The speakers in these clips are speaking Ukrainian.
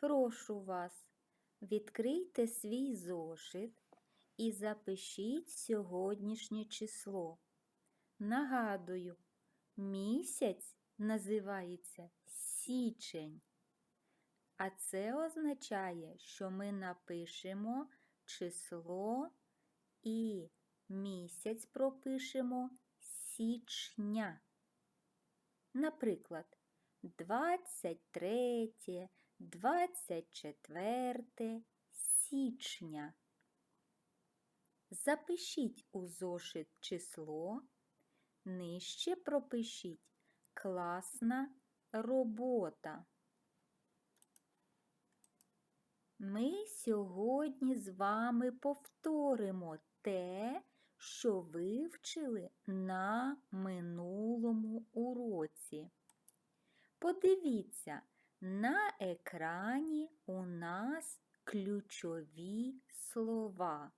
прошу вас, відкрийте свій зошит і запишіть сьогоднішнє число. Нагадую, місяць називається січень. А це означає, що ми напишемо число і місяць пропишемо січня. Наприклад, 23, 24 січня. Запишіть у зошит число, нижче пропишіть класна робота. Ми сьогодні з вами повторимо те, що вивчили на минулому уроці. Подивіться, на екрані у нас ключові слова.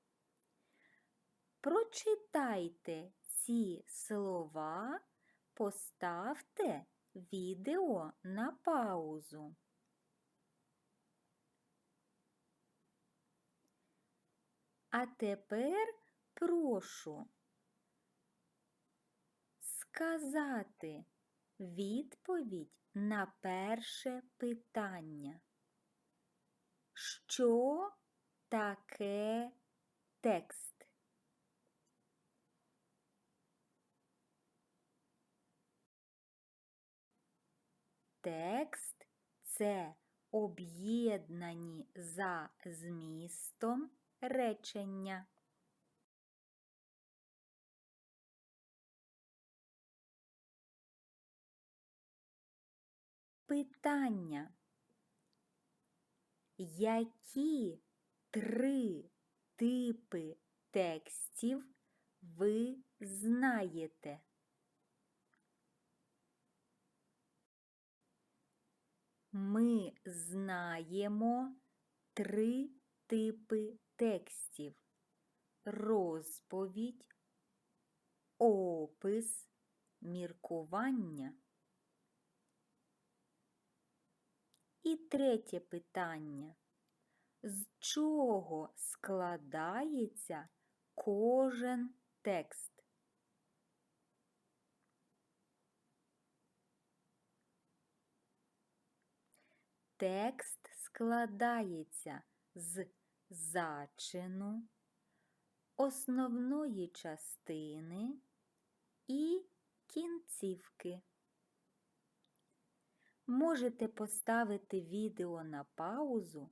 Прочитайте ці слова, поставте відео на паузу. А тепер прошу сказати відповідь на перше питання. Що таке текст? Текст це об'єднані за змістом речення. Питання. Які три типи текстів ви знаєте? Ми знаємо три типи текстів: розповідь, опис, міркування. І третє питання. З чого складається кожен текст? Текст складається з зачину, основної частини і кінцівки. Можете поставити відео на паузу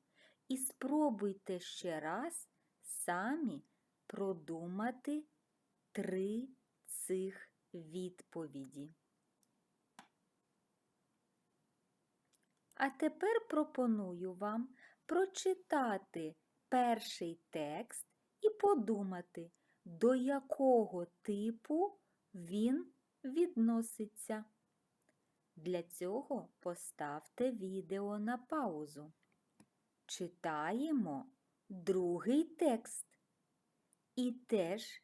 і спробуйте ще раз самі продумати три цих відповіді. А тепер пропоную вам прочитати перший текст і подумати, до якого типу він відноситься. Для цього поставте відео на паузу. Читаємо другий текст і теж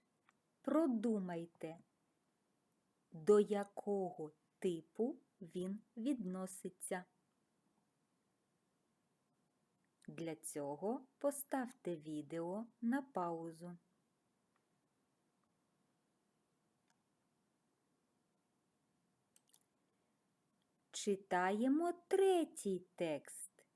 продумайте, до якого типу він відноситься. Для цього поставте відео на паузу. Читаємо третій текст.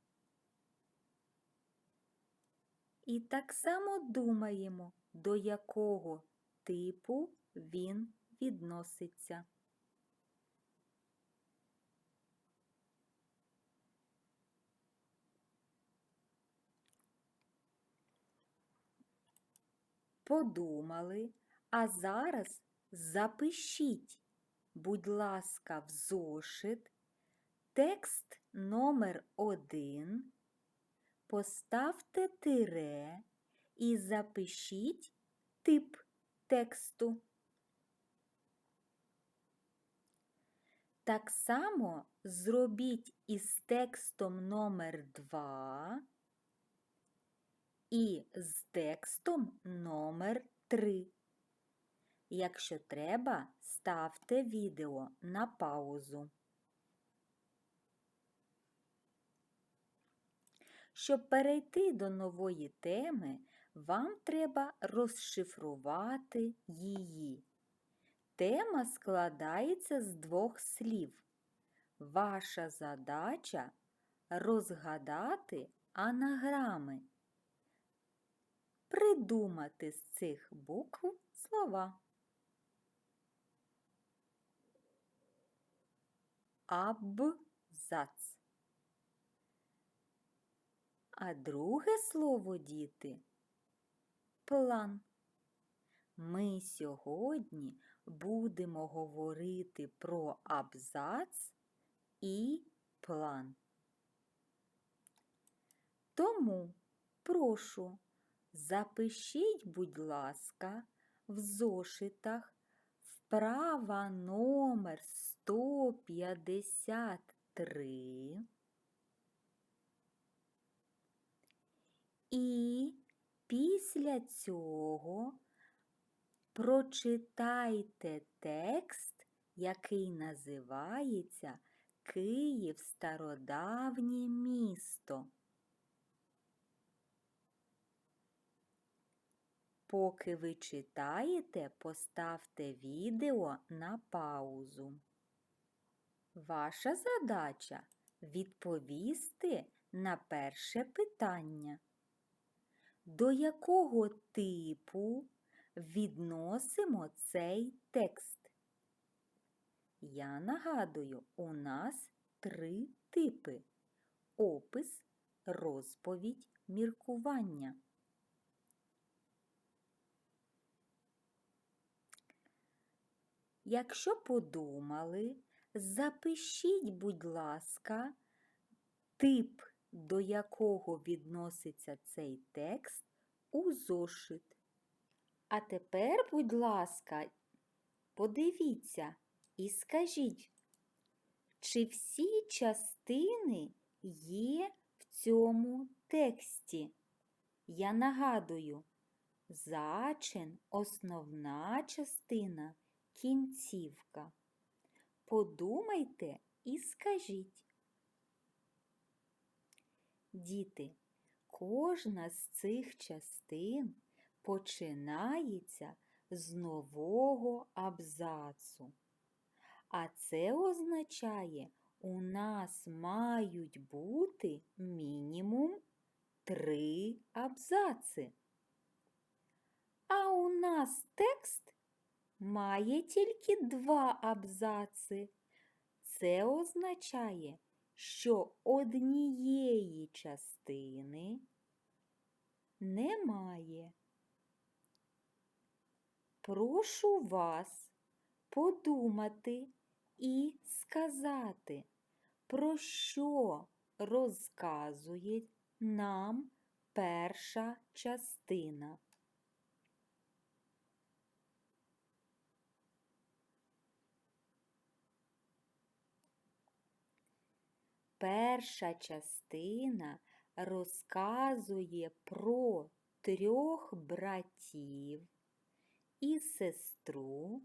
І так само думаємо, до якого типу він відноситься. Подумали, а зараз запишіть, будь ласка, в зошит текст номер один, поставте тире і запишіть тип тексту. Так само зробіть із текстом номер 2 і з текстом номер 3. Якщо треба, ставте відео на паузу. Щоб перейти до нової теми, вам треба розшифрувати її. Тема складається з двох слів. Ваша задача розгадати анаграми, придумати з цих букв слова. Абзац. А друге слово, діти план. Ми сьогодні будемо говорити про абзац і план. Тому прошу, запишіть, будь ласка, в зошитах вправа номер 153 і після цього прочитайте текст, який називається Київ стародавнє місто. Поки ви читаєте, поставте відео на паузу. Ваша задача відповісти на перше питання. До якого типу відносимо цей текст? Я нагадую, у нас три типи опис, розповідь, міркування. Якщо подумали, запишіть, будь ласка, тип, до якого відноситься цей текст, у зошит. А тепер, будь ласка, подивіться і скажіть, чи всі частини є в цьому тексті? Я нагадую, зачин, основна частина кінцівка. Подумайте і скажіть. Діти, кожна з цих частин починається з нового абзацу. А це означає, у нас мають бути мінімум три абзаци. А у нас текст має тільки два абзаци. Це означає, що однієї частини немає. Прошу вас подумати і сказати, про що розказує нам перша частина. Перша частина розказує про трьох братів і сестру,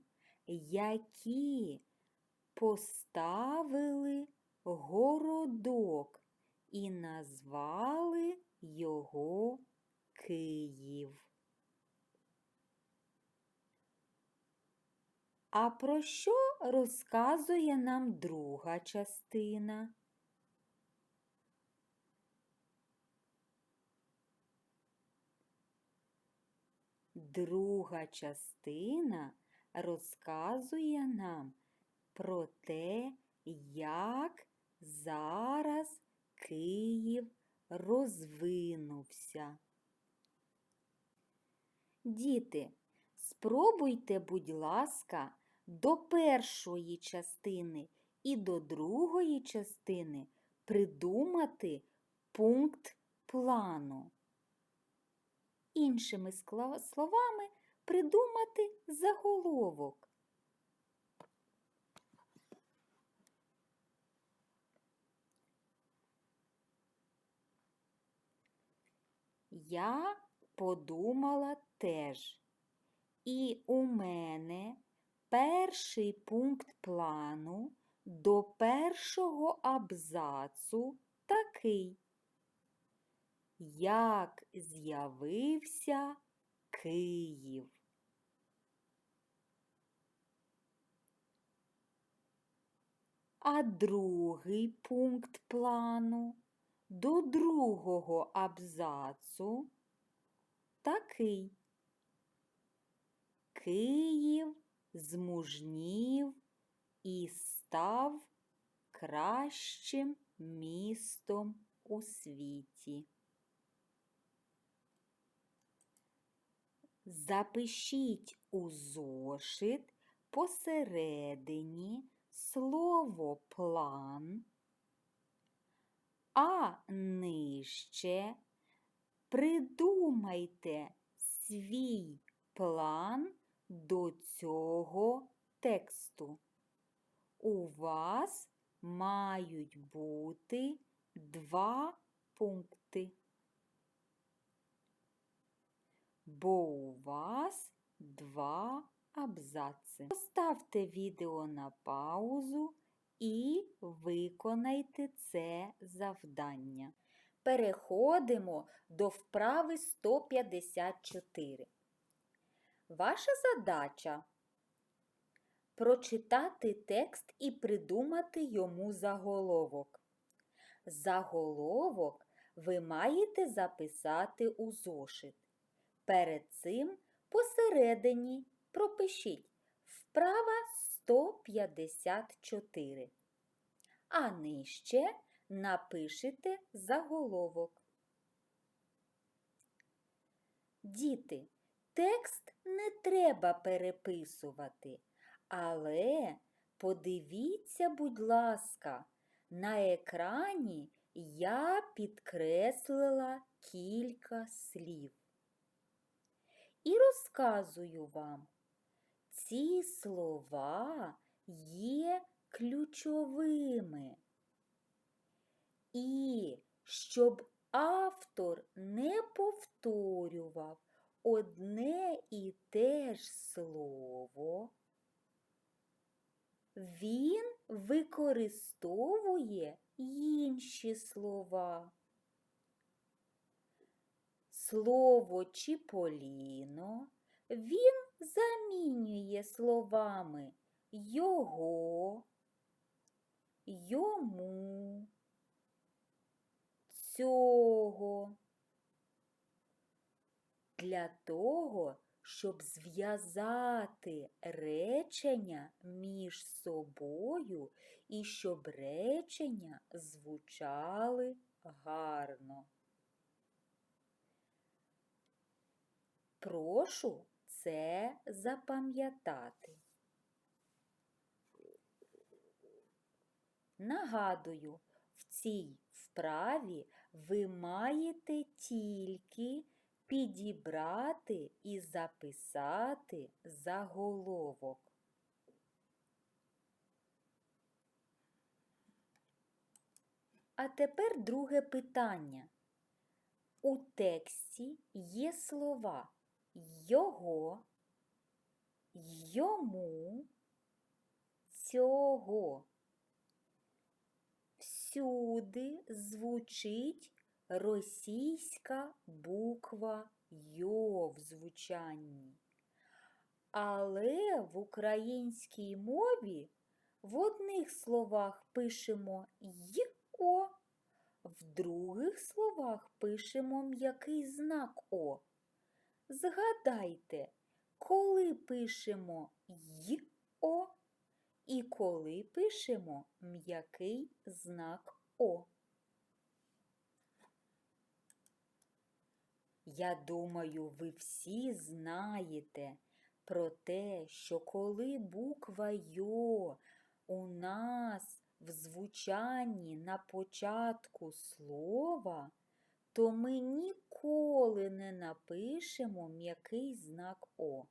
які поставили городок і назвали його Київ. А про що розказує нам друга частина? Друга частина розказує нам про те, як зараз Київ розвинувся. Діти, спробуйте, будь ласка, до першої частини і до другої частини придумати пункт плану. Іншими словами, придумати заголовок. Я подумала теж. І у мене перший пункт плану до першого абзацу такий. Як з'явився Київ. А другий пункт плану до другого абзацу такий. Київ змужнів і став кращим містом у світі. Запишіть у зошит посередині слово план, а нижче придумайте свій план до цього тексту. У вас мають бути два пункти. Бо у вас два абзаци. Поставте відео на паузу і виконайте це завдання. Переходимо до вправи 154. Ваша задача прочитати текст і придумати йому заголовок. Заголовок ви маєте записати у зошит. Перед цим посередині пропишіть вправа 154, а нижче напишете заголовок. Діти, текст не треба переписувати, але подивіться, будь ласка, на екрані я підкреслила кілька слів. І розказую вам, ці слова є ключовими. І щоб автор не повторював одне і те ж слово, він використовує інші слова. Слово Чіполіно він замінює словами його, йому, цього. Для того, щоб зв'язати речення між собою і щоб речення звучали гарно. Прошу це запам'ятати. Нагадую, в цій вправі ви маєте тільки підібрати і записати заголовок. А тепер друге питання. У тексті є слова його, йому, цього. Всюди звучить російська буква Йо в звучанні. Але в українській мові в одних словах пишемо й-о, в других словах пишемо м'який знак О. Згадайте, коли пишемо й-о і коли пишемо м'який знак О. Я думаю, ви всі знаєте про те, що коли буква Йо у нас в звучанні на початку слова, то ми ніколи не напишемо м'який знак О,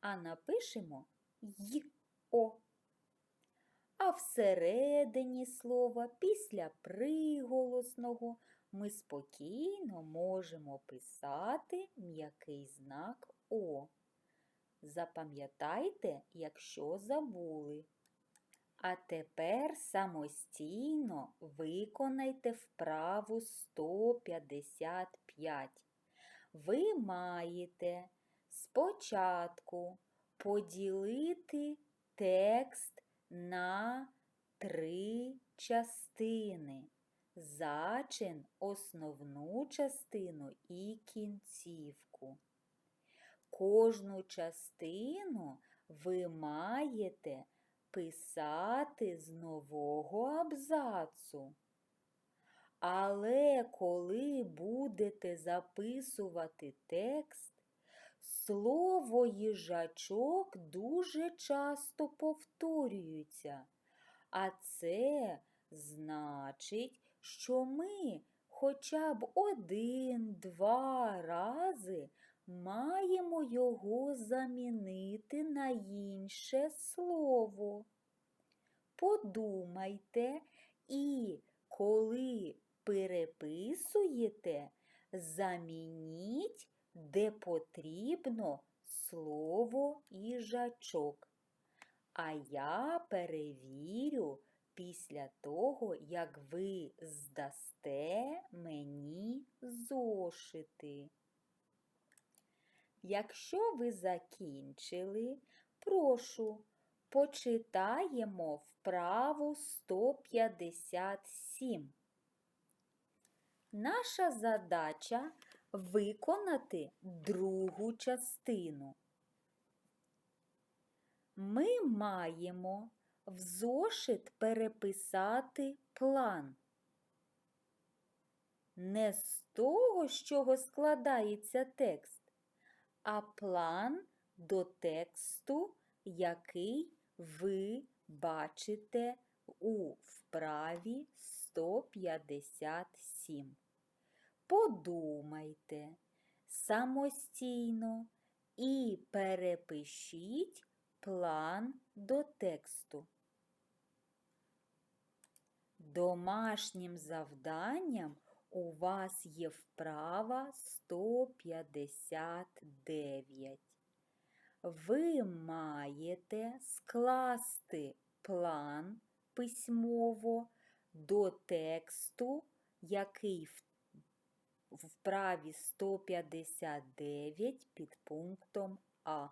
а напишемо й-о. А всередині слова після приголосного ми спокійно можемо писати м'який знак О. Запам'ятайте, якщо забули. А тепер самостійно виконайте вправу 155. Ви маєте спочатку поділити текст на три частини. Зачин, основну частину і кінцівку. Кожну частину ви маєте писати з нового абзацу. Але коли будете записувати текст, слово їжачок дуже часто повторюється, а це значить, що ми хоча б один-два рази маємо його замінити на інше слово. Подумайте і коли переписуєте, замініть, де потрібно слово їжачок. А я перевірю після того, як ви здасте мені зошити. Якщо ви закінчили, прошу, почитаємо вправу 157. Наша задача виконати другу частину. Ми маємо в зошит переписати план. Не з того, з чого складається текст, а план до тексту, який ви бачите у вправі 157. Подумайте самостійно і перепишіть план до тексту. Домашнім завданням у вас є вправа 159. Ви маєте скласти план письмово до тексту, який в вправі 159 під пунктом А.